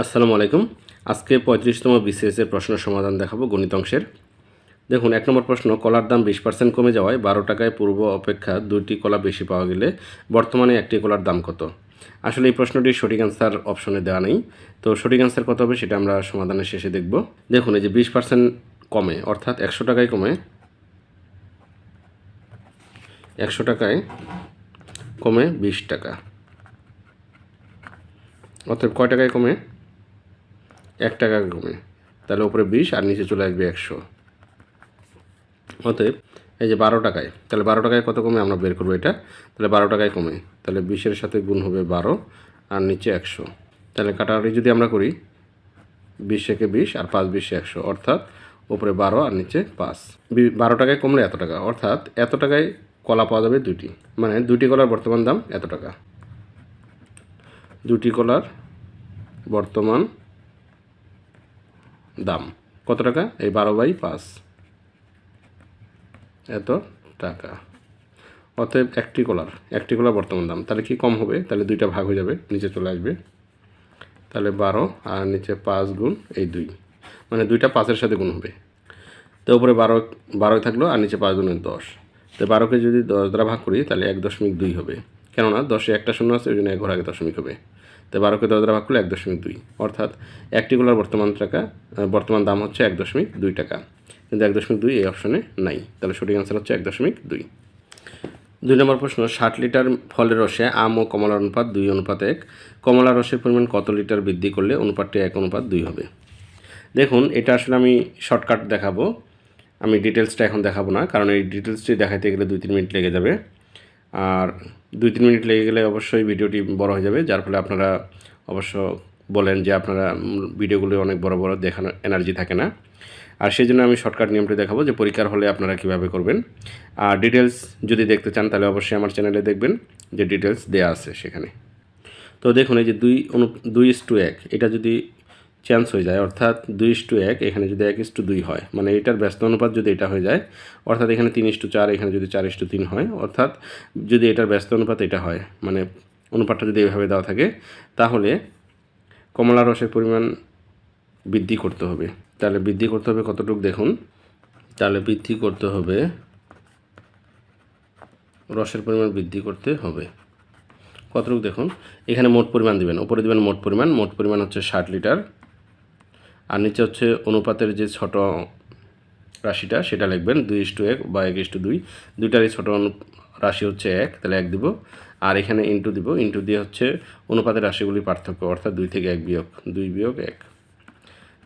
আসসালামু আলাইকুম। আজকে পঁয়ত্রিশতম বিসিএস এর প্রশ্ন সমাধান দেখাবো গণিত অংশের। দেখুন, এক নম্বর প্রশ্ন, কলার দাম বিশ পার্সেন্ট কমে যাওয়ায় বারো টাকায় পূর্ব অপেক্ষা দুইটি কলা বেশি পাওয়া গেলে বর্তমানে একটি কলার দাম কত? আসলে এই প্রশ্নটির সঠিক অ্যান্সার অপশনে দেওয়া নেই। তো সঠিক অ্যান্সার কত হবে সেটা আমরা সমাধানের শেষে দেখব। দেখুন, এই যে বিশ পার্সেন্ট কমে, অর্থাৎ একশো টাকায় কমে, একশো টাকায় কমে বিশ টাকা। অর্থাৎ কয় টাকায় কমে? এক টাকা কমে। তাহলে উপরে বিশ আর নিচে চলে আসবে একশো। অতএব এই যে বারো টাকায়, তাহলে বারো টাকায় কত কমে? আমরা বের করব এটা। তাহলে বারো টাকায় কমে। তাহলে বিশের সাথে গুণ হবে বারো আর নিচে একশো। তাহলে কাটাকাটি যদি আমরা করি, বিশ একে বিশ আর পাঁচ বিশে একশো, অর্থাৎ উপরে বারো আর নিচে পাঁচ। বারো টাকায় কমলে এত টাকা, অর্থাৎ এত টাকায় কলা পাওয়া যাবে দুটি মানে দুটি কলার বর্তমান দাম এত টাকা। দুটি কলার বর্তমান দাম। কত টাকা? এই বারো বাই পাঁচ। এত টাকা। অতএব একটি কলার একটি কলার বর্তমান দাম। তাহলে কি কম হবে? তাহলে দুইটা ভাগ হয়ে যাবে, নিচে চলে আসবে। তাহলে বারো আর নিচে পাঁচ গুণ এই দুই। মানে দুইটা পাঁচের সাথে গুণ হবে। তো উপরে বারো, বারোই থাকল আর নিচে পাঁচ গুণের দশ। তো বারোকে যদি দশ দ্বারা ভাগ করি, তাহলে এক দশমিক দুই হবে। কেননা দশে একটা শূন্য আছে, ওই জন্য এক ঘর আগে দশমিক হবে। তো বারোকে দশ দ্বারা ভাগ করলে এক দশমিক দুই। অর্থাৎ একটি গোলার বর্তমান টাকা বর্তমান দাম হচ্ছে এক দশমিক দুই টাকা। কিন্তু এক দশমিক দুই এই অপশনে নাই। তাহলে সঠিক অ্যান্সার হচ্ছে এক দশমিক দুই। দুই নম্বর প্রশ্ন, ষাট লিটার ফলের রসে আম ও কমলার অনুপাত দুই, অনুপাত এক। কমলা রসের পরিমাণ কত লিটার বৃদ্ধি করলে অনুপাতটি এক, অনুপাত দুই হবে? দেখুন, এটা আসলে আমি শর্টকাট দেখাবো। আমি ডিটেলসটা এখন দেখাবো না, কারণ এই ডিটেলসটি দেখাইতে গেলে দুই, তিন মিনিট লেগে যাবে। আর দুই, তিন মিনিট লেগে গেলে অবশ্যই ভিডিওটি বড় হয়ে যাবে, যার ফলে আপনারা অবশ্য বলেন যে আপনারা ভিডিওগুলো অনেক বড় বড় দেখানোর এনার্জি থাকে না। আর সেই জন্য আমি শর্টকাট নিয়মটি দেখাবো যে পরীক্ষার হলে আপনারা কীভাবে করবেন। আর ডিটেলস যদি দেখতে চান তাহলে অবশ্যই আমার চ্যানেলে দেখবেন যে ডিটেলস দেয়া আছে সেখানে। তো দেখুন এই যে দুই অনু দুই ইস টু এক, এটা যদি চেঞ্জ হয়ে যায়, অর্থাৎ দুই ইস টু এক, এখানে যদি এক ইস টু দুই হয় মানে এটার ব্যস্ত অনুপাত যদি এটা হয়ে যায়, অর্থাৎ এখানে তিন ইস টু চার, এখানে যদি চার ইস টু তিন হয়, অর্থাৎ যদি এটার ব্যস্ত অনুপাত এটা হয় মানে অনুপাতটা যদি এভাবে দেওয়া থাকে, তাহলে কমলা রসের পরিমাণ বৃদ্ধি করতে হবে। তাহলে বৃদ্ধি করতে হবে কতটুকু দেখুন? তাহলে বৃদ্ধি করতে হবে, রসের পরিমাণ বৃদ্ধি করতে হবে। কতটুকু দেখুন? এখানে মোট পরিমাণ দিবেন, উপরে দিবেন মোট পরিমাণ মোট পরিমাণ হচ্ছে ষাট লিটার। আর নিচে হচ্ছে অনুপাতের যে ছোট রাশিটা, সেটা লিখবেন দুই ইস্টু এক বা এক ইস টু দুই। দুইটারই ছোটো রাশি হচ্ছে এক, তাহলে এক দিব। আর এখানে ইন্টু দিব। ইন্টু দিয়ে হচ্ছে অনুপাতের রাশিগুলির পার্থক্য, অর্থাৎ দুই থেকে এক বিয়োগ। দুই বিয়োগ এক।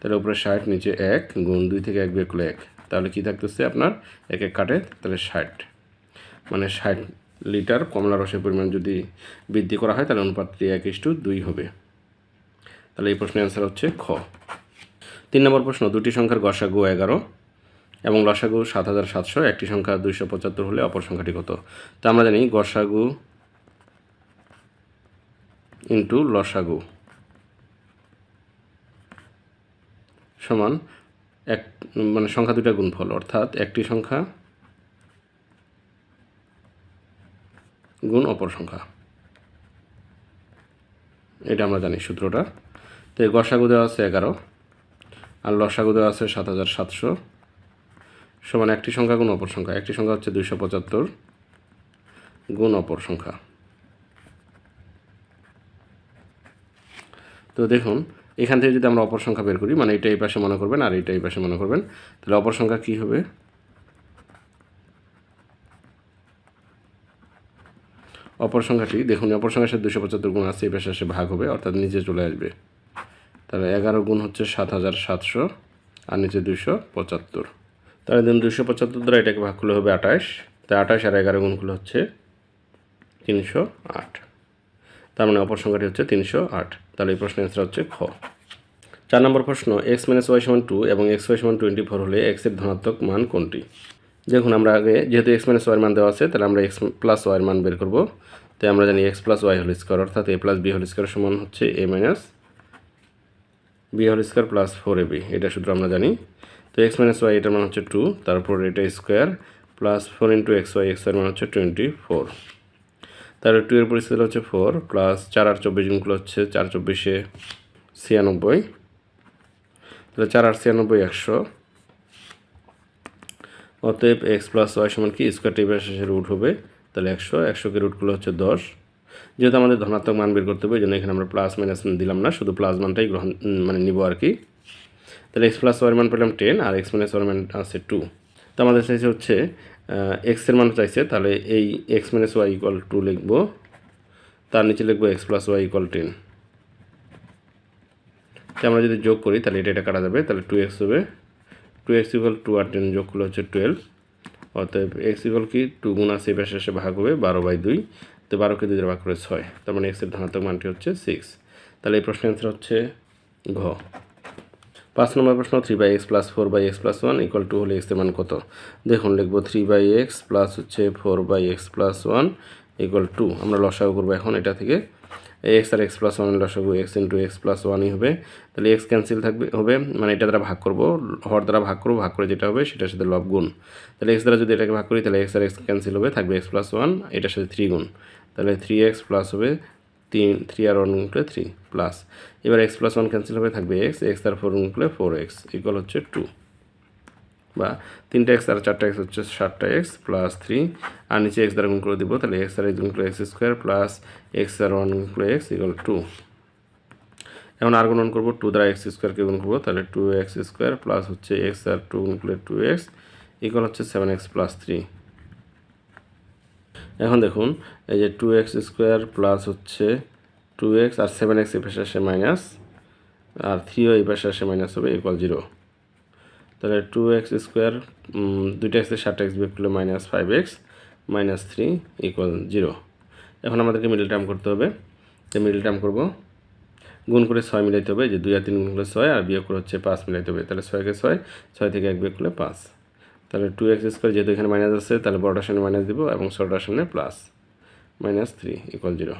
তাহলে উপরে ষাট, নিচে এক, গুণ দুই থেকে এক বিয়োগ এক। তাহলে কী থাকতেছে আপনার? এক এক কাটে, তাহলে ষাট। মানে ষাট লিটার কমলা রসের পরিমাণ যদি বৃদ্ধি করা হয়, তাহলে অনুপাতটি এক ইস্টু দুই হবে। তাহলে এই প্রশ্নের অ্যান্সার হচ্ছে খ। তিন নম্বর প্রশ্ন, দুটি সংখ্যার গসাগু এগারো এবং লসাগু সাত হাজার সাতশো, একটি সংখ্যা দুইশো পঁচাত্তর হলে অপর সংখ্যাটি কত? তা আমরা জানি গসাগু ইন্টু লসাগু সমান এক মানে সংখ্যা দুটা গুণফল, অর্থাৎ একটি সংখ্যা গুণ অপর সংখ্যা। এটা আমরা জানি সূত্রটা। তো গসাগু দেওয়া আছে এগারো। আর লসাগু আছে সাত হাজার সাতশো। সমান একটি সংখ্যা, গুণ অপর সংখ্যা। একটি সংখ্যা হচ্ছে দুইশো পঁচাত্তর, গুণ অপর সংখ্যা। তো দেখুন, এখান থেকে যদি আমরা অপর সংখ্যা বের করি মানে এটা এই পাশে মনে করবেন আর এটা এই পাশে মনে করবেন, তাহলে অপর সংখ্যা কী হবে? অপর সংখ্যাটি, দেখুন, অপর সংখ্যার সাথে দুশো পঁচাত্তর গুণ আছে, এই পাশে আসে ভাগ হবে, অর্থাৎ নিচে চলে আসবে। তাহলে এগারো গুণ হচ্ছে সাত হাজার সাতশো, আর নিচে দুশো পঁচাত্তর। তাহলে দিন দুশো পঁচাত্তর দ্বারা এটাকে ভাগ করলে হবে আঠাশ। তাই আঠাশ আর এগারো গুণগুলো হচ্ছে তিনশো আট। তার মানে অপর সংখ্যাটি হচ্ছে তিনশো আট। তাহলে এই প্রশ্নের অ্যান্সার হচ্ছে খ। চার নম্বর প্রশ্ন এক্স মাইনাস ওয়াই সমান টু এবং এক্স ওয়াই সমান টোয়েন্টি ফোর হলে এক্সের ধনাত্মক মান কোনটি? দেখুন, আমরা আগে যেহেতু এক্স মাইনাস ওয়াইয়ের মান দেওয়া আছে, তাহলে আমরা এক্স প্লাস ওয়াইয়ের মান বের করব। তাই আমরা জানি x plus y whole square অর্থাৎ a plus b whole square সমান হচ্ছে a minus b whole square plus four a b এটা সূত্র আমরা জানি। তো এক্স মাইনাস ওয়াই এটার মান হচ্ছে টু তারপর এটা square plus four into x y x মান হচ্ছে টোয়েন্টি ফোর তাহলে টু এর পরিস্থিতি হচ্ছে ফোর প্লাস চার আর চব্বিশ গুণগুলো হচ্ছে চার চব্বিশে ছিয়ানব্বই। তাহলে চার আর ছিয়ানব্বই একশো। অতএব এক্স প্লাস ওয়াই সমান কি? স্কোয়ার টেবিলের শেষে রুট হবে, তাহলে একশো, একশোকে রুটগুলো হচ্ছে দশ। যেহেতু আমাদের ধনাত্মক মান বের করতে হবে, এই জন্য এখানে আমরা প্লাস মাইনাস দিলাম না, শুধু প্লাস মানটাই গ্রহণ মানে নিব আর কি। তাহলে এক্স প্লাস ওয়ার মান পেলাম টেন আর এক্স মাইনাস ওয়ার মান আছে টু তো আমাদের চাইছে হচ্ছে এক্সের মান চাইছে, তাহলে এই x minus y equal to লিখব, তার নিচে লিখব x plus y equal ten তো আমরা যদি যোগ করি, তাহলে এটা এটা কাটা যাবে, তাহলে টু এক্স হবে। টু এক্স ইকুয়াল টু আর টেন যোগ করলে হচ্ছে টুয়েলভ অতএব এক্স ইকুয়াল কি? টু গুণ আছে এবার শেষে ভাগ হবে, বারো বাই দুই। তো বারোকে দুই দ্বারা ভাগ করে ছয়, তার মানে এক্সের ধনাত্মক মানটি হচ্ছে সিক্স তাহলে এই প্রশ্নের অ্যান্সার হচ্ছে ঘ। পাঁচ নম্বর প্রশ্ন three by x plus four by x plus one equal two হলে এক্সের মান কত? দেখুন, লিখব থ্রি বাই এক্স প্লাস হচ্ছে four by x plus one equal two আমরা লসাগু করব এখন এটা থেকে। এক্স আর এক্স প্লাস ওয়ান লসাগু এক্স ইন্টু এক্স প্লাস ওয়ানই হবে। তাহলে এক্স ক্যান্সেল থাকবে, হবে মানে এটা দ্বারা ভাগ করব, হর দ্বারা ভাগ করব, ভাগ করে যেটা হবে সেটার সাথে লব গুণ। তাহলে এক্স দ্বারা যদি এটাকে ভাগ করি, তাহলে এক্স আর এক্স ক্যান্সেল হবে, থাকবে এক্স প্লাস ওয়ান এটার সাথে থ্রি গুণ। তাহলে থ্রি এক্স প্লাস হবে তিন থ্রি আর ওয়ান গুণলে থ্রি প্লাস এবার এক্স প্লাস ওয়ান ক্যান্সেল হবে, থাকবে এক্স এক্স আর ফোর গুণলে ফোর এক্স ইকুয়াল হচ্ছে টু বা তিনটা এক্স আর চারটা এক্স হচ্ছে সাতটা এক্স প্লাস থ্রি আর নিচে এক্স দ্বারা গুণ করে দিব, তাহলে এক্স আর এক্স গুণ করে এক্স স্কোয়ার প্লাস এক্স আর ওয়ান গুণ করে এক্স ইকুয়াল টু এখন আর গুণন করব টু দ্বারা এক্স স্কোয়ারকে গুণ করব, তাহলে টু এক্স স্কোয়ার প্লাস হচ্ছে এক্স আর টু গুণ টু এক্স ইকুয়াল হচ্ছে সেভেন এক্স প্লাস থ্রি এখন দেখুন, এই যে টু এক্স স্কোয়ার প্লাস হচ্ছে টু এক্স আর সেভেন এক্স এই পাশে আসে মাইনাস আর থ্রিও এই পাশে আসে মাইনাস হবে ইকুয়াল জিরো তাহলে টু এক্স স্কোয়ার দুইটা এক্সের সাতটা এক্স বিয়োগ করলে minus five x minus three equal zero এখন আমাদেরকে মিডল টার্ম করতে হবে। তো মিডল টার্ম করব। গুণ করে ছয় মিলাইতে হবে যে দুই আর তিন গুণ করলে ছয়, আর বিয়োগ করে হচ্ছে পাঁচ মিলাইতে হবে। তাহলে ছয়কে ছয় ছয় থেকে এক বিয়োগ করলে পাঁচ। তাহলে টু এক্স স্কোয়ার যেহেতু এখানে মাইনাস আছে, তাহলে বড়টার সামনে মাইনাস দিব এবং ছোটোটার সামনে plus minus three equal zero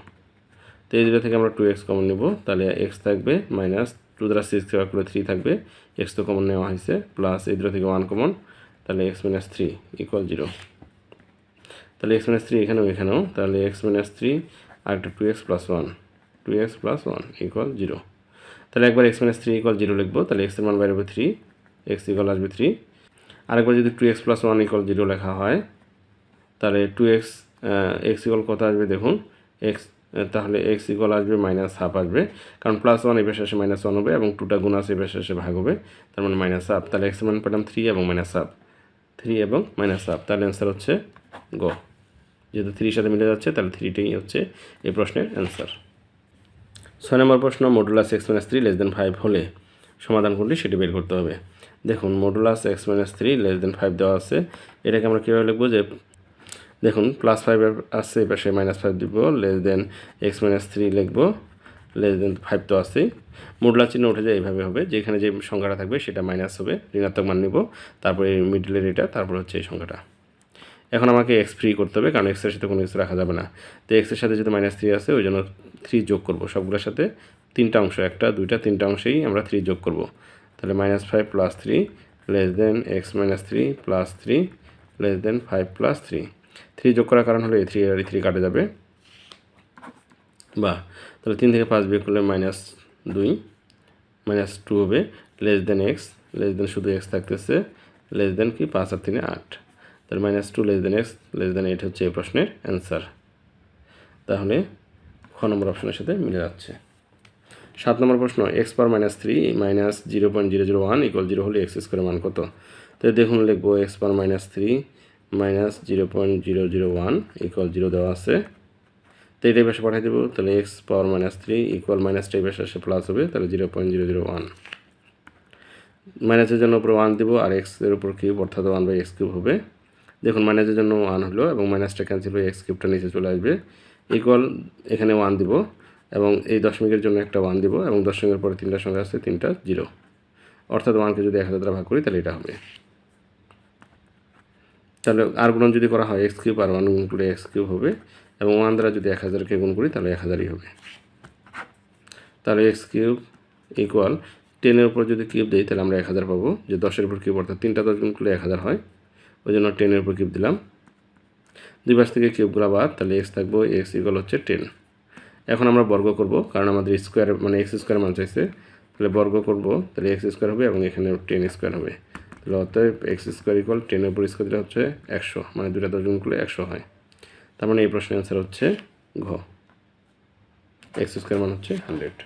তো এই জিরো থেকে আমরা টু এক্স কমন নেব। তাহলে এক্স থাকবে মাইনাস টু দ্বারা সিক্স ভাগ করে থ্রি থাকবে। এক্স তো কমন নেওয়া হয়েছে প্লাস এই জিরো থেকে ওয়ান কমন তাহলে x minus three equal zero তাহলে এক্স মাইনাস থ্রি এখানেও এখানেও। তাহলে এক্স মাইনাস থ্রি আর একটা two x plus one two x plus one equal zero তাহলে একবার x minus three equal zero লিখব। তাহলে এক্সের মান বাইরে হবে থ্রি এক্স ইকুয়াল আসবে থ্রি আরেকবার যদি two x plus one equal zero লেখা হয়, তাহলে টু এক্স এক্স ইকুয়াল কত আসবে দেখুন এক্স তাহলে এক্স ইকুয়াল আসবে মাইনাস হাফ আসবে, কারণ প্লাস ওয়ান পাশে আসে মাইনাস ওয়ান হবে এবং টুটা গুণ আছে পাশে এসে ভাগ হবে, তার মানে মাইনাস হাফ তাহলে এক্সের মান পেলাম থ্রি এবং মাইনাস হাফ থ্রি এবং মাইনাস হাফ তাহলে অ্যান্সার হচ্ছে গ যেহেতু থ্রির সাথে মিলে যাচ্ছে, তাহলে থ্রিটাই হচ্ছে এই প্রশ্নের অ্যান্সার ছয় নম্বর প্রশ্ন modulus x minus three less than five হলে সমাধান করলে সেটি বের করতে হবে। দেখুন modulus x minus three less than five দেওয়া আছে। এটাকে আমরা কীভাবে লিখব যে, দেখুন প্লাস ফাইভ আসছে এবার সে মাইনাস ফাইভ দিব less than x minus three লিখব লেস দেন ফাইভ তো আসছেই মডুলার চিহ্ন উঠে যায়, এইভাবে হবে। যেখানে যে সংখ্যাটা থাকবে, সেটা মাইনাস হবে। ঋণাত্মক মান নিব, তারপরে মিডলের এটা, তারপর হচ্ছে এই সংখ্যাটা। এখন আমাকে এক্স ফ্রি করতে হবে, কারণ এক্সের সাথে কোনো এক্স রাখা যাবে না। তো এক্সের সাথে যেহেতু মাইনাস থ্রি আছে, ওই জন্য থ্রি যোগ করব সবগুলোর সাথে। তিনটা অংশ, একটা, দুইটা, তিনটা অংশেই আমরা থ্রি যোগ করব। তাহলে minus five plus three less than x minus three plus three less than five plus three three যোগ করার কারণ হলো এই থ্রি আর থ্রি কাটে যাবে। বা, তাহলে তিন থেকে পাঁচ বিয়োগ করলে মাইনাস দুই মাইনাস টু হবে less than x less than শুধু এক্স থাকতেছে লেস দেন কি? পাঁচ আর তিনে আট। তাহলে minus two less than x less than eight হচ্ছে এই প্রশ্নের অ্যান্সার তাহলে খ নম্বর অপশনের সাথে মিলে যাচ্ছে। সাত নম্বর প্রশ্ন x power minus three minus zero point zero zero one equal zero হলে এক্স স্কোয়ারের মান কত? তো দেখুন লিখব x power minus three minus zero point zero zero one equal zero দেওয়া আছে। তো এটাই পাশে পাঠিয়ে দেবো, তাহলে x power minus three equal মাইনাসটা এই পাশে প্লাস হবে, তাহলে zero point zero zero one মাইনাসের জন্য উপরে ওয়ান দিব, আর এক্সের উপর কিউব অর্থাৎ ওয়ান বাই এক্স কিউব হবে। দেখুন মাইনাসের জন্য ওয়ান হলো, এবং মাইনাসটা ক্যান্সেল হয়ে এক্স কিউবটা নিচে চলে আসবে। ইকুয়াল এখানে ওয়ান দিব। এবং এই দশমিকের জন্য একটা ওয়ান দিব এবং দশমিকের পরে তিনটার সংখ্যা আছে তিনটা জিরো অর্থাৎ ওয়ানকে যদি এক হাজার দ্বারা ভাগ করি, তাহলে এটা হবে। তাহলে আর গুণন যদি করা হয় এক্স কিউব আর ওয়ান গুণ করে এক্স কিউব হবে এবং ওয়ান দ্বারা যদি এক হাজারকে গুণ করি, তাহলে এক হাজারই হবে। তাহলে এক্স কিউব ইকুয়াল টেনের উপর যদি কিউব দিই, তাহলে আমরা এক হাজার পাবো। যে দশের উপর কিউব অর্থাৎ তিনটা দশ গুণ করলে এক হাজার হয়। ওই জন্য টেনের উপর কিউব দিলাম। দুই পাশ থেকে কিউবগুলো বাদ, তাহলে এক্স থাকব এক্স ইকুয়াল হচ্ছে টেন এখন আমরা বর্গ করব, কারণ আমাদের স্কোয়ার মানে এক্স স্কোয়ার মান চাইছে। তাহলে বর্গ করব, তাহলে এক্স স্কোয়ার হবে এবং এখানে টেন স্কোয়ার হবে। তাহলে অতএব এক্স স্কোয়ার ইকুয়াল টেনের উপর স্কোয়ার দিলে হচ্ছে একশো মানে দুটা দশজন করলে একশো হয়। তার মানে এই প্রশ্নের অ্যান্সার হচ্ছে ঘ। এক্স স্কোয়ার মান হচ্ছে হান্ড্রেড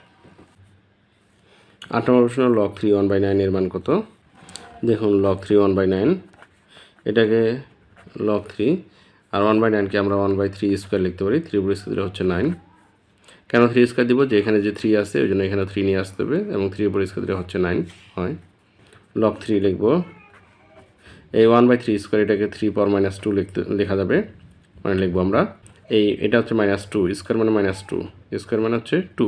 আট নম্বর প্রশ্ন লগ থ্রি ওয়ান বাই নাইনের মান কত? দেখুন log three one by nine এটাকে লক থ্রি আর ওয়ান বাই নাইনকে আমরা ওয়ান বাই থ্রি স্কোয়ার লিখতে পারি। থ্রি উপর স্কোয়ার হচ্ছে নাইন কেন থ্রি স্কোয়ার দিব? যে এখানে যে থ্রি আছে, ওই জন্য এখানে থ্রি নিয়ে আসতে হবে এবং থ্রি উপর স্কোয়ার দিলে হচ্ছে নাইন হয়। লগ থ্রি লিখব। এই ওয়ান বাই থ্রি স্কোয়ার এটাকে থ্রি পাওয়ার মাইনাস টু লিখতে, লেখা যাবে। মানে লিখব আমরা। এই, এটা হচ্ছে মাইনাস টু স্কোয়ার মানে মাইনাস টু স্কোয়ার মানে হচ্ছে টু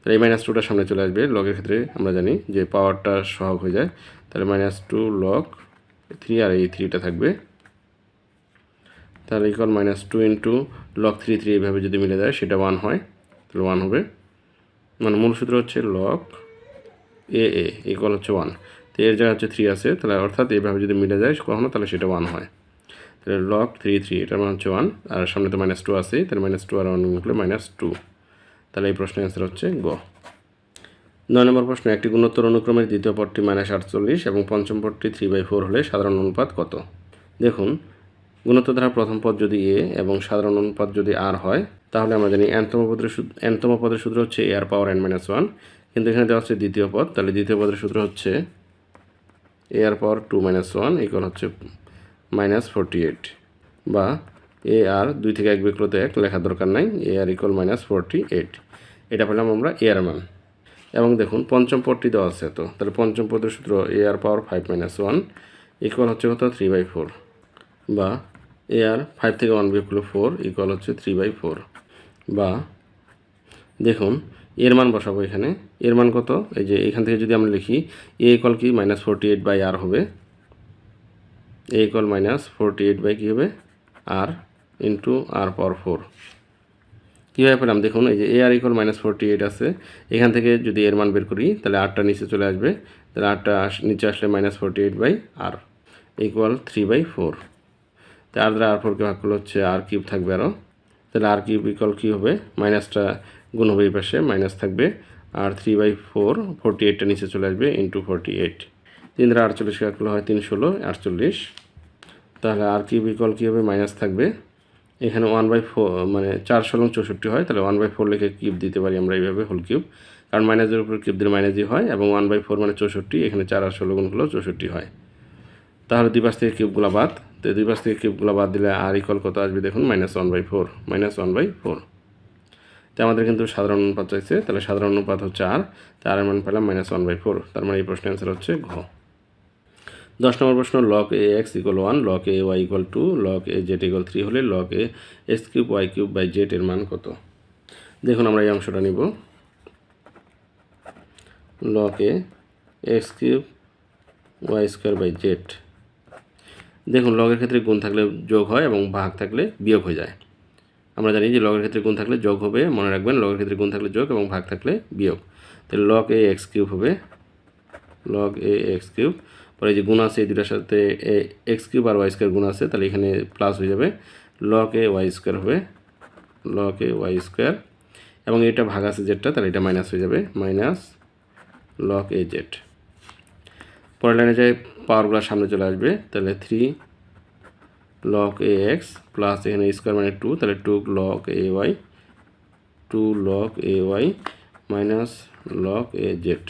তাহলে এই মাইনাস টুটা সামনে চলে আসবে। লগের ক্ষেত্রে আমরা জানি যে পাওয়ারটা সহগ হয়ে যায়। তাহলে মাইনাস টু লগ থ্রি আর এই থ্রিটা থাকবে। তাহলে equal minus two into log three three এইভাবে যদি মিলে যায়, সেটা ওয়ান হয়, তাহলে ওয়ান হবে। মানে মূল সূত্র হচ্ছে লক এ এ ইকুয়াল হচ্ছে ওয়ান তো এর জায়গায় হচ্ছে থ্রি আছে, তাহলে অর্থাৎ এইভাবে যদি মিলে যায় কখনো, তাহলে সেটা ওয়ান হয়। তাহলে লক থ্রি থ্রি এটার মানে হচ্ছে ওয়ান আর সামনে তো মাইনাস টু আছে তাহলে মাইনাস টু আর ওয়ান করলে মাইনাস টু তাহলে এই প্রশ্নের অ্যান্সার হচ্ছে গ। নয় নম্বর প্রশ্ন, একটি গুণোত্তর অনুক্রমের দ্বিতীয় পদটি মাইনাস আটচল্লিশ এবং পঞ্চম পদটি থ্রি বাই ফোর হলে সাধারণ অনুপাত কত? দেখুন গুণোত্তর ধারা প্রথম পদ যদি এ এবং সাধারণ অনুপাত যদি আর হয়, তাহলে আমরা জানি এনতম পদের এনতম পদের সূত্র হচ্ছে a r power n minus one কিন্তু এখানে দেওয়া হচ্ছে দ্বিতীয় পদ। তাহলে দ্বিতীয় পদের সূত্র হচ্ছে a r power two minus one equal হচ্ছে মাইনাস ফোরটি এইট বা এ আর দুই থেকে এক বিক্রতে এক, লেখার দরকার নাই। A r equal minus forty eight এটা পেলাম আমরা এ আর এবং দেখুন, পঞ্চম পদটি দেওয়া আছে তো। তাহলে পঞ্চম পদের সূত্র a r power five minus one equal হচ্ছে কত? থ্রি বাই ফোর বা এ আর ফাইভ থেকে ওয়ান বিয়োগ করলে ফোর ইকুয়াল হচ্ছে থ্রি বাই ফোর বা দেখুন, এর মান বসাবো এখানে। এর মান কত? এই যে এখান থেকে যদি আমরা লিখি এ ইকুয়াল কি? Minus forty eight by r হবে। A equal minus forty eight by কী হবে? আর ইন্টু আর পাওয়ার ফোর কীভাবে পেলাম? দেখুন, এই যে a r equal minus forty eight আছে। এখান থেকে যদি এর মান বের করি, তাহলে আটটা নিচে চলে আসবে। তাহলে আটটা আস নিচে আসলে minus forty eight by r equal three by four তো আর দ্বারা আর ফোরকে ভাগ করলে হচ্ছে আর কিউব থাকবে আরও তাহলে আর কিউব ইকুয়াল কী হবে? মাইনাসটা গুণ হবে এই পাশে মাইনাস থাকবে। আর থ্রি বাই ফোর ফোরটি এইটটা নিচে চলে আসবে ইন্টু ফোরটি এইট তিন দ্বারা আটচল্লিশ ভাগ করলে হয় তিন ষোলো, আটচল্লিশ। তাহলে আর কিউব ইকুয়াল কী হবে? মাইনাস থাকবে। এখানে ওয়ান বাই ফোর মানে চার ষোলো চৌষট্টি হয়, তাহলে ওয়ান বাই ফোর লিখে কিউব দিতে পারি আমরা এইভাবে হোল কিউব কারণ মাইনাসের উপর কিউব দিলে মাইনাসই হয়, এবং ওয়ান বাই ফোর মানে চৌষট্টি, এখানে চার আর ষোলো গুণগুলো চৌষট্টি হয়। তাহলে দুই পাশ থেকে কিউবগুলো বাদ। তো দুই পাশ থেকে কিউবগুলো বাদ দিলে আর ইকল কত আসবে? দেখুন minus one by four minus one by four তো আমাদের কিন্তু সাধারণ অনুপাত চাইছে, তাহলে সাধারণ অনুপাত হচ্ছে আর তার মান পেলাম মাইনাস ওয়ান বাই ফোর তার মানে এই প্রশ্নের অ্যান্সার হচ্ছে ঘ। দশ নম্বর প্রশ্ন log a x equal one log a y equal two log a z equal three হলে log a x cube y cube by z এর মান কত? দেখুন, আমরা এই অংশটা নিব। Log a x cube y square by z দেখুন, লগের ক্ষেত্রে গুণ থাকলে যোগ হয় এবং ভাগ থাকলে বিয়োগ হয়ে যায়। আমরা জানি যে লগের ক্ষেত্রে গুণ থাকলে যোগ হবে, মনে রাখবেন, লগের ক্ষেত্রে গুণ থাকলে যোগ এবং ভাগ থাকলে বিয়োগ। তাহলে লগ এ এক্স কিউব হবে লগ এ এক্স কিউব পরে যে গুণ আছে এই দুটার সাথে এক্স কিউব আর ওয়াই স্কোয়ার গুণ আছে, তাহলে এখানে প্লাস হয়ে যাবে। লগ এ ওয়াই স্কোয়ার হবে লগ এ ওয়াই স্কোয়ার এবং এটা ভাগ আছে জেডটা তাহলে এটা মাইনাস হয়ে যাবে মাইনাস লগ এ জেড পরের লাইনে যায় পাওয়ারগুলো সামনে চলে আসবে। তাহলে three log a x plus এখানে স্কোয়ার মানে টু তাহলে two log a y two log a y minus log a z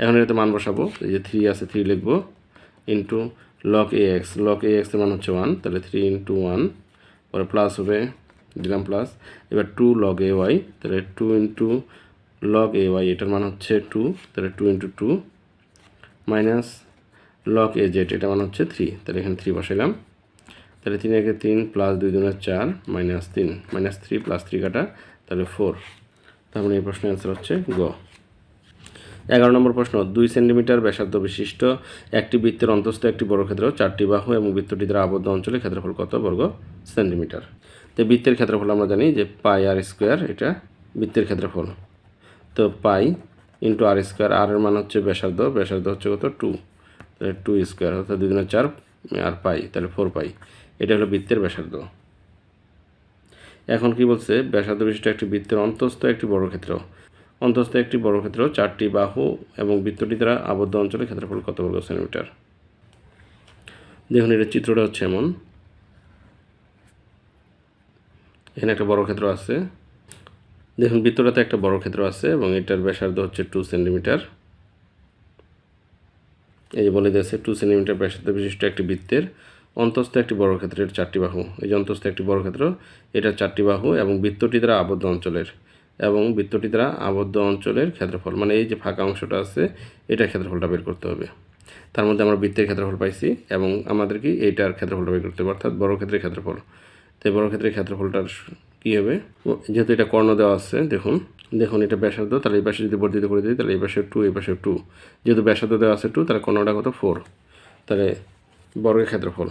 এখন এটাতে মান বসাবো, এই যে থ্রি আছে থ্রি লিখব into log a x log a এক্সের মান হচ্ছে ওয়ান তাহলে থ্রি ইন্টু ওয়ান পরে প্লাস হবে, দিলাম প্লাস এবার টু লগ এ ওয়াই তাহলে two into log a y এটার মান হচ্ছে টু তাহলে two into two minus log a z এটা মানে হচ্ছে থ্রি তাহলে এখানে থ্রি বসাইলাম। তাহলে তিন একে তিন প্লাস দুই দুনের চার মাইনাস তিন মাইনাস থ্রি প্লাস থ্রি কাটা, তাহলে ফোর তার মানে এই প্রশ্নের অ্যান্সার হচ্ছে গ। এগারো নম্বর প্রশ্ন, দুই সেন্টিমিটার ব্যাসার্ধ বিশিষ্ট একটি বৃত্তের অন্তস্থ একটি বর্গক্ষেত্র, চারটি বাহু এবং বৃত্তটি দ্বারা আবদ্ধ অঞ্চলে ক্ষেত্রফল কত বর্গ সেন্টিমিটার তো বৃত্তের ক্ষেত্রফল আমরা জানি যে পাই আর স্কোয়ার এটা বৃত্তের ক্ষেত্রফল। তো পাই ইন্টু আর স্কোয়ার আর এর মান হচ্ছে ব্যাসার্ধ ব্যাসার্ধ হচ্ছে কত? টু তাহলে টু স্কোয়ার অর্থাৎ দুই দিনের চার আর পাই, তাহলে ফোর পাই। এটা হলো বৃত্তের ব্যাসার্ধ। এখন কি বলছে? ব্যাসার্ধ বিশিষ্ট একটি বৃত্তের অন্তস্থ একটি বর্গক্ষেত্র। অন্তস্থ একটি বর্গক্ষেত্র চারটি বাহু এবং বৃত্তটি দ্বারা আবদ্ধ অঞ্চলের ক্ষেত্রফল কত বর্গ সেন্টিমিটার? দেখুন এটার চিত্রটা হচ্ছে এমন। এখানে একটা বর্গক্ষেত্র আছে। দেখুন বৃত্তটাতে একটা বড় ক্ষেত্র আছে এবং এটার ব্যাসার্ধ হচ্ছে টু সেন্টিমিটার এই যে বলে দিয়েছে টু সেন্টিমিটার ব্যাসার্ধ বিশিষ্ট একটি বৃত্তের অন্তস্থ একটি বর্গক্ষেত্রের চারটি বাহু। এই যে অন্তস্থ একটি বড় ক্ষেত্র, এটা চারটি বাহু এবং বৃত্তটি দ্বারা আবদ্ধ অঞ্চলের এবং বৃত্তটি দ্বারা আবদ্ধ অঞ্চলের ক্ষেত্রফল। মানে এই যে ফাঁকা অংশটা আছে এটা ক্ষেত্রফলটা বের করতে হবে। তার মধ্যে আমরা বৃত্তের ক্ষেত্রফল পাইছি এবং আমাদের কি এইটার ক্ষেত্রফলটা বের করতে হবে, অর্থাৎ বর্গক্ষেত্রের ক্ষেত্রফল। তো এই বর্গক্ষেত্রের ক্ষেত্রফলটার কী হবে? যেহেতু এটা কর্ণ দেওয়া আছে, দেখুন। দেখুন, এটা ব্যাসার্ধ, তাহলে এই পাশে যদি বর্ধিত করে দিই, তাহলে এই পাশে টু এই পাশে টু যেহেতু ব্যাসার্ধ দেওয়া আছে টু তাহলে কর্ণটা কত? ফোর তাহলে বর্গের ক্ষেত্রফল।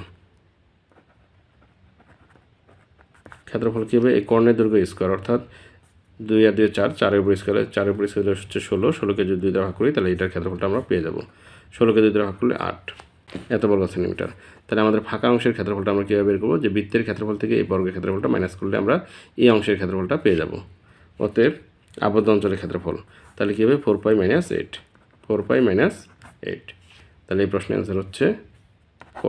ক্ষেত্রফল কী হবে? এই কর্ণের দৈর্ঘ্য স্কোয়ার অর্থাৎ দুই আর দুই চার, চারের উপর স্কোয়ারে চারের উপর স্কোয়ার হচ্ছে ষোলো, ষোলোকে যদি দুই দ্বারা ভাগ করি, তাহলে এটার ক্ষেত্রফলটা আমরা পেয়ে যাব। ষোলোকে দুই দ্বারা ভাগ করলে আট। এত বর্গ সেন্টিমিটার। তাহলে আমাদের ফাঁকা অংশের ক্ষেত্রফলটা আমরা কীভাবে বের করব? যে বৃত্তের ক্ষেত্রফল থেকে এই বর্গের ক্ষেত্রফলটা মাইনাস করলে আমরা এই অংশের ক্ষেত্রফলটা পেয়ে যাব। অতএব আবদ্ধ অঞ্চলের ক্ষেত্রফল। তাহলে কী হবে? Four pi minus eight four pi minus eight তাহলে এই প্রশ্নের অ্যান্সার হচ্ছে ক।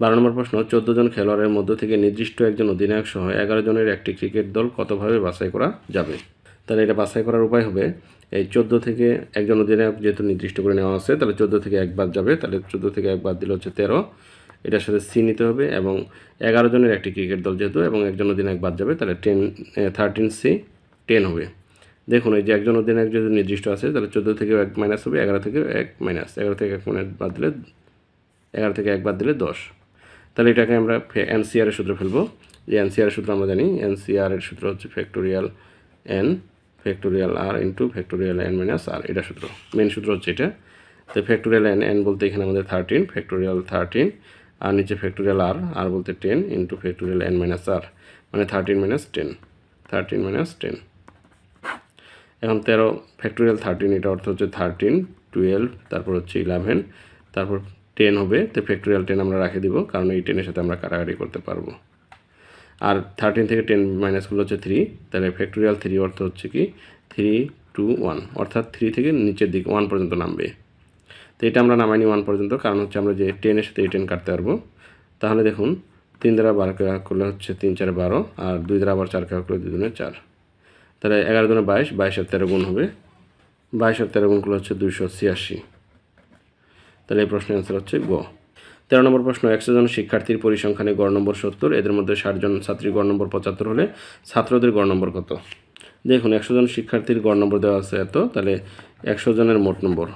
বারো নম্বর প্রশ্ন, চোদ্দ জন খেলোয়াড়ের মধ্য থেকে নির্দিষ্ট একজন অধিনায়ক সহ এগারো জনের একটি ক্রিকেট দল কতভাবে বাছাই করা যাবে? তাহলে এটা বাছাই করার উপায় হবে এই চোদ্দ থেকে একজন অধিনায়ক যেহেতু নির্দিষ্ট করে নেওয়া আছে, তাহলে চোদ্দ থেকে এক বাদ যাবে। তাহলে চোদ্দ থেকে এক বাদ দিলে হচ্ছে তেরো। এটার সাথে সি নিতে হবে এবং এগারো জনের একটি ক্রিকেট দল যেহেতু এবং একজন অধিনায়ক বাদ যাবে, তাহলে টেন থার্টিন সি টেন হবে। দেখুন, এই যে একজন অধিনায়ক যেহেতু নির্দিষ্ট আছে, তাহলে চোদ্দ থেকে এক মাইনাস হবে, এগারো থেকে এক মাইনাস এগারো থেকে এক মাইনাস বাদ দিলে, এগারো থেকে এক বাদ দিলে দশ। তাহলে এটাকে আমরা এনসিআর এর সূত্র ফেলব। যে এনসিআর এর সূত্র আমরা জানি। এনসিআর এর সূত্র হচ্ছে factorial n factorial r into factorial n minus r এটা সূত্র। মেন সূত্র হচ্ছে এটা। তো ফ্যাক্টোরিয়াল এন এন বলতে এখানে আমাদের থার্টিন ফ্যাক্টোরিয়াল থার্টিন আর নিচে ফ্যাক্টোরিয়াল আর আর বলতে ten into factorial n minus r মানে thirteen minus ten thirteen minus ten এখন তেরো ফ্যাক্টোরিয়াল থার্টিন এটা অর্থ হচ্ছে থার্টিন টুয়েলভ তারপর হচ্ছে ইলেভেন তারপর টেন হবে। তো ফ্যাক্টোরিয়াল টেন আমরা রাখে দিব, কারণ এই টেনের সাথে আমরা কাটাকাটি করতে পারব। আর থার্টিন থেকে টেন মাইনাস করলে হচ্ছে থ্রি তাহলে ফ্যাক্টোরিয়াল থ্রি অর্থ হচ্ছে কি? থ্রি টু ওয়ান অর্থাৎ থ্রি থেকে নিচের দিকে ওয়ান পর্যন্ত নামবে। তো এটা আমরা নামাইনি ওয়ান পর্যন্ত, কারণ হচ্ছে আমরা যে টেনের সাথে এই টেন কাটতে পারব। তাহলে দেখুন, তিন দ্বারা বারোকে ভাগ করলে হচ্ছে তিন, চার, বারো, আর দুই দ্বারা আবার চারকে ভাগ করলে দুই দুনে চার। তাহলে এগারো দুনে বাইশ বাইশ আর তেরো গুণ হবে। বাইশ আর তেরো গুণ করলে হচ্ছে দুইশো ছিয়াশি। তাহলে এই প্রশ্নের অ্যান্সার হচ্ছে গ। তেরো নম্বর প্রশ্ন, একশো জন শিক্ষার্থীর পরিসংখ্যানে গড় নম্বর সত্তর, এদের মধ্যে ষাট জন ছাত্রীর গড় নম্বর পঁচাত্তর হলে ছাত্রদের গড় নম্বর কত? দেখুন, একশো জন শিক্ষার্থীর গড় নম্বর দেওয়া আছে এত, তাহলে একশো জনের মোট নম্বর।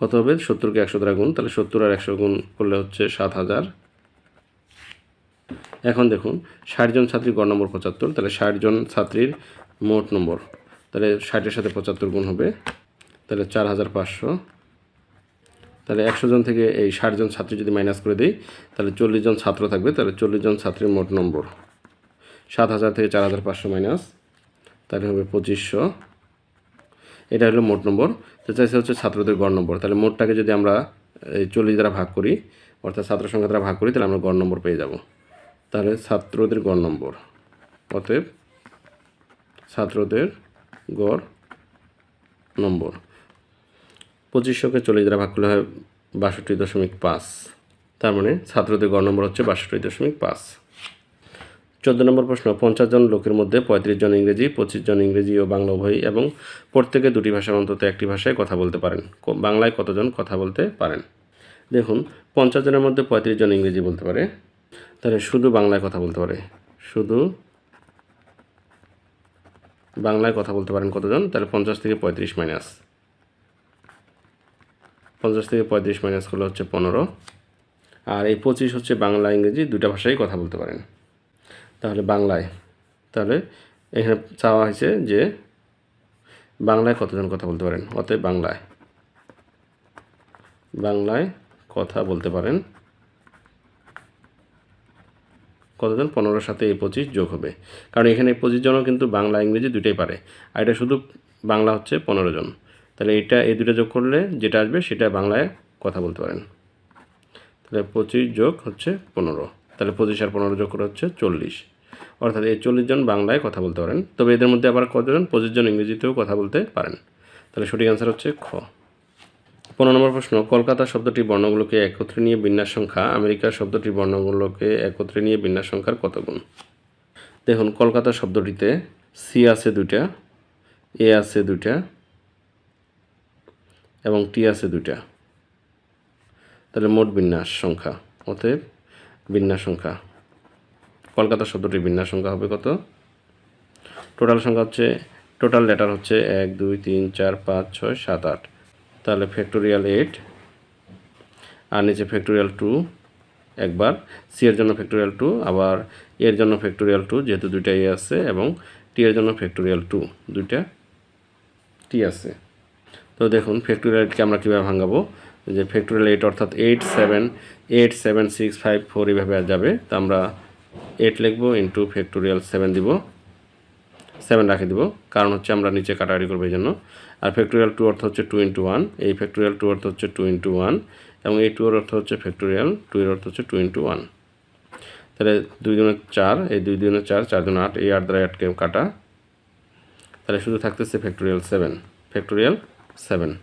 কত হবে? সত্তরকে একশো দ্বারা গুণ, তাহলে সত্তর আর একশো গুণ করলে হচ্ছে সাত হাজার। এখন দেখুন, ষাট জন ছাত্রীর গড় নম্বর পঁচাত্তর, তাহলে ষাট জন ছাত্রীর মোট নম্বর, তাহলে ষাটের সাথে পঁচাত্তর গুণ হবে, তাহলে চার হাজার পাঁচশো। তাহলে একশো জন থেকে এই ষাট জন ছাত্রী যদি মাইনাস করে দিই, তাহলে চল্লিশ জন ছাত্র থাকবে, তাহলে চল্লিশ জন ছাত্রীর মোট নম্বর। সাত হাজার থেকে চার হাজার পাঁচশো মাইনাস তাহলে হবে পঁচিশশো। এটা হলো মোট নম্বর। তো চাইছে হচ্ছে ছাত্রদের গড় নম্বর। তাহলে মোটটাকে যদি আমরা এই চল্লিশ দ্বারা ভাগ করি, অর্থাৎ ছাত্র সংখ্যা দ্বারা ভাগ করি, তাহলে আমরা গড় নম্বর পেয়ে যাব। তাহলে ছাত্রদের গড় নম্বর। অতএব ছাত্রদের গড় নম্বর। পঁচিশশোকে চল্লিশ দ্বারা ভাগ করলে হয় বাষট্টি দশমিক পাঁচ। তার মানে ছাত্রদের গড় নম্বর হচ্ছে বাষট্টি দশমিক পাঁচ। চোদ্দ নম্বর প্রশ্ন, পঞ্চাশ জন লোকের মধ্যে পঁয়ত্রিশ জন ইংরেজি, পঁচিশ জন ইংরেজি ও বাংলা উভয়ই এবং প্রত্যেকে দুটি ভাষার অন্তত একটি ভাষায় কথা বলতে পারেন। বাংলায় কতজন কথা বলতে পারেন? দেখুন, পঞ্চাশ জনের মধ্যে পঁয়ত্রিশ জন ইংরেজি বলতে পারে। তাহলে শুধু বাংলায় কথা বলতে পারে। শুধু বাংলায় কথা বলতে পারেন কতজন? তাহলে পঞ্চাশ থেকে পঁয়ত্রিশ মাইনাস। পঞ্চাশ থেকে পঁয়ত্রিশ মাইনাস করলে হচ্ছে পনেরো। আর এই পঁচিশ হচ্ছে বাংলা, ইংরেজি দুটা ভাষায় কথা বলতে পারেন। তাহলে বাংলায়। তাহলে এখানে চাওয়া হয়েছে যে বাংলায় কতজন কথা বলতে পারেন? অতএব বাংলায়। বাংলায় কথা বলতে পারেন। কতজন? পনেরোর সাথে এই পঁচিশ যোগ হবে। কারণ এখানে পঁচিশ জনও কিন্তু বাংলা, ইংরেজি দুটোই পারে। আর এটা শুধু বাংলা হচ্ছে পনেরো জন। তাহলে এটা, এই দুটো যোগ করলে যেটা আসবে সেটা বাংলায় কথা বলতে পারেন। তাহলে পঁচিশ যোগ হচ্ছে পনেরো। তাহলে পঁচিশ আর পনেরো যোগ করে হচ্ছে চল্লিশ। অর্থাৎ এই চল্লিশ জন বাংলায় কথা বলতে পারেন। তবে এদের মধ্যে আবার কতজন পঁচিশ জন ইংরেজিতেও কথা বলতে পারেন। তাহলে সঠিক অ্যান্সার হচ্ছে খ। পনেরো নম্বর প্রশ্ন, কলকাতা শব্দটির বর্ণগুলোকে একত্রে নিয়ে বিন্যাস সংখ্যা আমেরিকা শব্দটি বর্ণগুলোকে একত্রে নিয়ে বিন্যাস সংখ্যার কত গুণ? দেখুন, কলকাতা শব্দটিতে সি আছে দুইটা এ আছে দুইটা এবং টি আছে দুইটা। তাহলে মোট বিন্যাস সংখ্যা। অতএব বিন্যাস সংখ্যা। কলকাতা শব্দটির বিন্যাস সংখ্যা হবে কত? টোটাল সংখ্যা হচ্ছে, টোটাল লেটার হচ্ছে এক, দুই, তিন, চার, পাঁচ, ছয়, সাত, আট। তাহলে ফ্যাক্টোরিয়াল এইট আর নিচে ফ্যাক্টোরিয়াল টু একবার। সি এর জন্য ফ্যাক্টোরিয়াল টু, আবার এর জন্য ফ্যাক্টোরিয়াল টু, যেহেতু দুইটা এ আছে, এবং টি এর জন্য ফ্যাক্টোরিয়াল টু, দুইটা টি আছে। তো দেখুন ফ্যাক্টোরিয়াল এইটকে আমরা কীভাবে ভাঙাবো? যে ফ্যাক্টোরিয়াল এইট অর্থাৎ eight seven eight seven six five four এইভাবে যাবে। তো আমরা এইট লিখব ইন্টু ফ্যাক্টোরিয়াল সেভেন দিব। সেভেন রাখে দিব, কারণ হচ্ছে আমরা নিচে কাটাকাটি করব এই জন্য আর ফ্যাক্টোরিয়াল টু অর্থ হচ্ছে টু ইন্টু ওয়ান এই ফ্যাক্টোরিয়াল টু অর্থ হচ্ছে টু ইন্টু ওয়ান এবং এই টু এর অর্থ হচ্ছে ফ্যাক্টোরিয়াল টু এর অর্থ হচ্ছে টু ইন্টু ওয়ান তাহলে দুই দিনের চার, এই দুই দিনের চার চার দিন আট, এই আট দ্বারা আটকে কাটা। তাহলে শুধু থাকতেছে ফ্যাক্টোরিয়াল সেভেন ফ্যাক্টোরিয়াল সেভেন।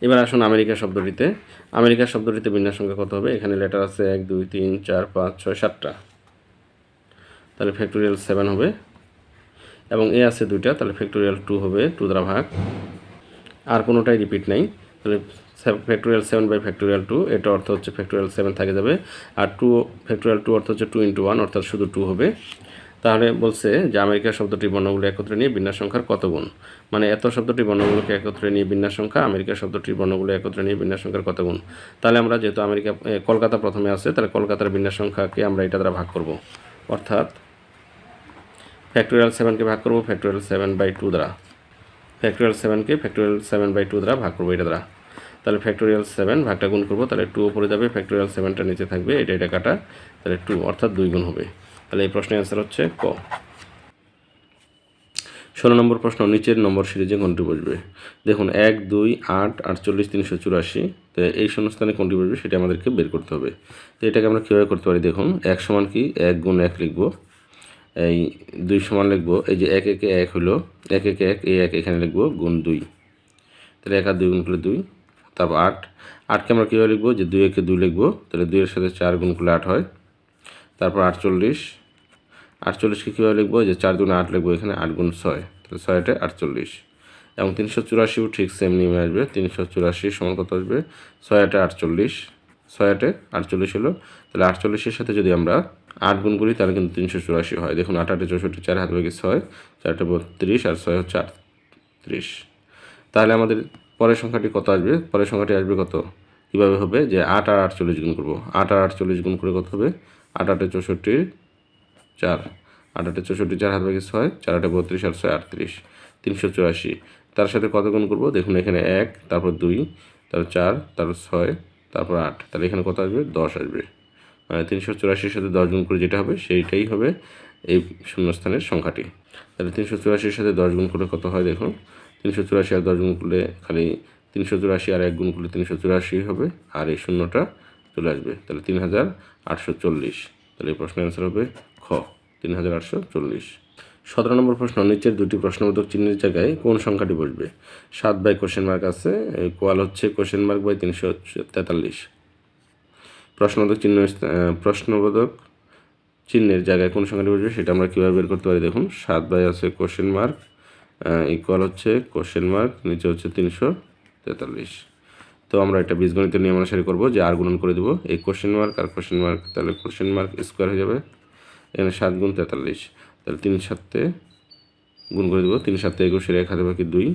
এবার আসুন আমেরিকা শব্দটিতে। আমেরিকা শব্দটিতে বিন্যাস সংখ্যা কত হবে? এখানে লেটার আছে এক, দুই, তিন, চার, পাঁচ, ছয়, সাতটা। তাহলে ফ্যাক্টোরিয়াল সেভেন হবে। এবং এ আছে দুইটা, তাহলে ফ্যাক্টোরিয়াল টু হবে টু দ্বারা ভাগ। আর কোনোটাই রিপিট নাই। তাহলে factorial seven by factorial two এটা অর্থ হচ্ছে ফ্যাক্টোরিয়াল সেভেন থাকে যাবে। আর টু ফ্যাক্টোরিয়াল টু অর্থ হচ্ছে টু ইন্টু ওয়ান অর্থাৎ শুধু টু হবে। তাহলে বলছে যে আমেরিকা শব্দটি বর্ণগুলো একত্রে নিয়ে বিন্যাস সংখ্যার কত গুণ? মানে এত শব্দটি বর্ণগুলোকে একত্রে নিয়ে বিন্যাস সংখ্যা আমেরিকা শব্দটি বর্ণগুলো একত্রে নিয়ে বিন্যাস সংখ্যার কত গুণ? তাহলে আমরা যেহেতু আমেরিকা কলকাতা প্রথমে আছে, তাহলে কলকাতার বিন্যাস সংখ্যাকে আমরা এটা দ্বারা ভাগ করব। অর্থাৎ ফ্যাক্টোরিয়াল সেভেনকে ভাগ করব ফ্যাক্টোরিয়াল সেভেন বাই টু দ্বারা। ফ্যাক্টোরিয়াল সেভেনকে ফ্যাক্টোরিয়াল সেভেন বাই টু দ্বারা ভাগ করব এটা দ্বারা। তাহলে ফ্যাক্টোরিয়াল সেভেন ভাগটা গুণ করব, তাহলে টু ওপরে যাবে ফ্যাক্টোরিয়াল সেভেনটা নিচে থাকবে, এটা এটা কাটা, তাহলে টু অর্থাৎ দুই গুণ হবে। তাহলে এই প্রশ্নের অ্যান্সার হচ্ছে ক। ষোলো নম্বর প্রশ্ন, নিচের নম্বর সিরিজে কোনটি বসবে? দেখুন, এক, দুই, আট, আটচল্লিশ, তিনশো চুরাশি। তো এই শূন্যস্থানে কোনটি বসবে সেটা আমাদেরকে বের করতে হবে। তো এটাকে আমরা কীভাবে করতে পারি দেখুন, এক সমান কি? এক গুণ এক লিখব। এই দুই সমান লিখব, এই যে এক, একে এক হলো, এক, একে এক, এই এক এখানে লিখব, গুণ দুই। তাহলে এক আর দুই গুণ করলে দুই, তারপর আট। আটকে আমরা কীভাবে লিখব? যে দুই, একে দুই লিখব, তাহলে দুইয়ের সাথে চার গুণ করলে আট হয়। তারপর আটচল্লিশ আটচল্লিশকে কীভাবে লিখব? যে চার গুণ আট লিখব, এখানে আট গুণ ছয়। তাহলে ছয়টা আটচল্লিশ। এবং তিনশো চুরাশিও ঠিক সেম নিয়মে আসবে। তিনশো চুরাশি সমান কত আসবে? ছয় আটে আটচল্লিশ। ছয় আটে আটচল্লিশ হলো। তাহলে আটচল্লিশের সাথে যদি আমরা আট গুণ করি, তাহলে কিন্তু তিনশো চুরাশি হয়। দেখুন, আট আটে চৌষট্টি, চার হাত ভাগে ছয় চারটে বত্রিশ, আর ছয় হচ্ছে আটত্রিশ। তাহলে আমাদের পরের সংখ্যাটি কত আসবে? পরের সংখ্যাটি আসবে কত? কীভাবে হবে? যে আট আর আটচল্লিশ গুণ করব। আট আর আটচল্লিশ গুণ করে কত হবে? আট আটে চৌষট্টি চার, আট আটে চৌষট্টি, চার হাত ভাগে ছয়, চার আটে বত্রিশ আর ছয় আটত্রিশ, তিনশো চুরাশি। তার সাথে কত গুণ করব? দেখুন এখানে এক, তারপর দুই তারপর চার তারপর ছয়, তারপর আট। তাহলে এখানে কত আসবে? দশ আসবে। মানে তিনশো চুরাশির সাথে দশ গুণ করে যেটা হবে, সেইটাই হবে এই শূন্যস্থানের সংখ্যাটি। তাহলে তিনশো চুরাশির সাথে দশ গুণ করলে কত হয় দেখুন? তিনশো চুরাশি আর দশ গুণ করলে খালি তিনশো চুরাশি আর এক গুণ করলে তিনশো চুরাশি হবে, আর এই শূন্যটা চলে আসবে। তাহলে তিন হাজার আটশো চল্লিশ। তাহলে এই প্রশ্নের অ্যান্সার হবে খ তিন হাজার আটশো চল্লিশ। সতেরো নম্বর প্রশ্ন, নিচের দুটি প্রশ্নবোধক চিহ্নের জায়গায় কোন সংখ্যাটি বসবে? সাত বাই কোশ্চেন মার্ক আছে কোয়াল হচ্ছে কোশ্চেন মার্ক বাই তিনশো তেতাল্লিশ। প্রশ্নবোধক চিহ্ন প্রশ্নবোধক চিহ্নের জায়গায় কোন সংখ্যাটি বসবে সেটা আমরা কীভাবে বের করতে পারি দেখুন। সাত বাই আছে কোশ্চেন মার্ক ইকুয়াল হচ্ছে কোশ্চেন মার্ক নিচে হচ্ছে তিনশো তেতাল্লিশ। তো আমরা একটা বীজগণিতের নিয়ম অনুসারে করব যে আর গুণন করে দেবো, এই কোশ্চেন মার্ক আর কোশ্চেন মার্ক তাহলে কোশ্চেন মার্ক স্কোয়ার হয়ে যাবে। এখানে সাত গুণ তেতাল্লিশ। তাহলে তিন সাতে গুণ করে দেবো, তিন সাতে একুশের এক, হাতে বাকি দুই,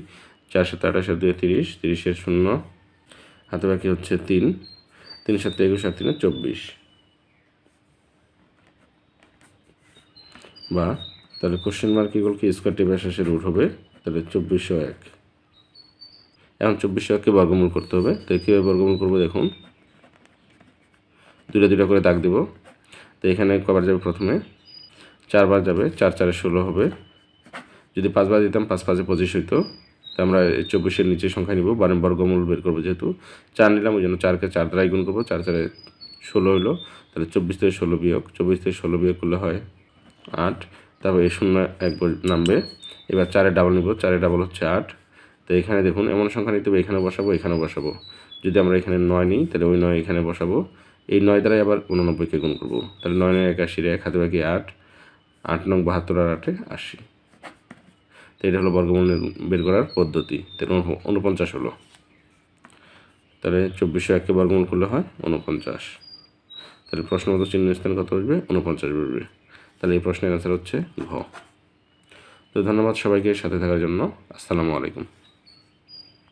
চার সাথে আঠাশের দুই তিরিশ, তিরিশের শূন্য, হাতে বাকি হচ্ছে তিন তিন সাতে একুশ, আর তিনে চব্বিশ। বা, তাহলে কোশ্চেন মার্ক ইকুয়াল কি? স্কোয়ার টেবিল শেষে রুট হবে, তাহলে চব্বিশশো এক। এখন চব্বিশশো এককে বর্গমূল করতে হবে তো কীভাবে বর্গমূল করব দেখুন। দুটা দুটা করে দাগ দেব। তো এখানে কবার যাবে প্রথমে। চারবার যাবে, চার চারে ষোলো হবে। যদি পাঁচবার দিতাম পাঁচ পাঁচে পঁচিশ হইতো। তো আমরা চব্বিশের নিচে সংখ্যা নিব বারে বর্গমূল বের করব যেহেতু। চার নিলাম, ওই জন্য চারকে চার দ্বারাই গুণ করব, চার চারে ষোলো হলো তাহলে চব্বিশ থেকে ষোলো বিয়োগ, চব্বিশ থেকে ষোলো বিয়োগ করলে হয় আট। তারপর এই শূন্য এক ব- নামবে। এবার চারে ডাবল নিব, চারে ডাবল হচ্ছে আট। তো এখানে দেখুন, এমন সংখ্যা নিতে হবে এখানে বসাবো এখানে বসাবো। যদি আমরা এখানে নয় নিই, তাহলে ওই নয় এখানে বসাবো। এই নয় দ্বারাই আবার উননব্বইকে গুণ করব। তাহলে নয় নয় একাশির এক হাতে বাকি আট আট নং বাহাত্তর আর আটে আশি। তো এটা হলো বর্গমূল বের করার পদ্ধতি। তাহলে উনপ- উনপঞ্চাশ হলো। তাহলে চব্বিশশো এককে বর্গমূল করলে হয় উনপঞ্চাশ। তাহলে প্রশ্ন মতো চিহ্ন স্থান কত আসবে? উনপঞ্চাশ বেরোবে। তাহলে এই প্রশ্নের অ্যান্সার হচ্ছে ঘ। তো ধন্যবাদ সবাইকে সাথে থাকার জন্য। আসসালামু আলাইকুম।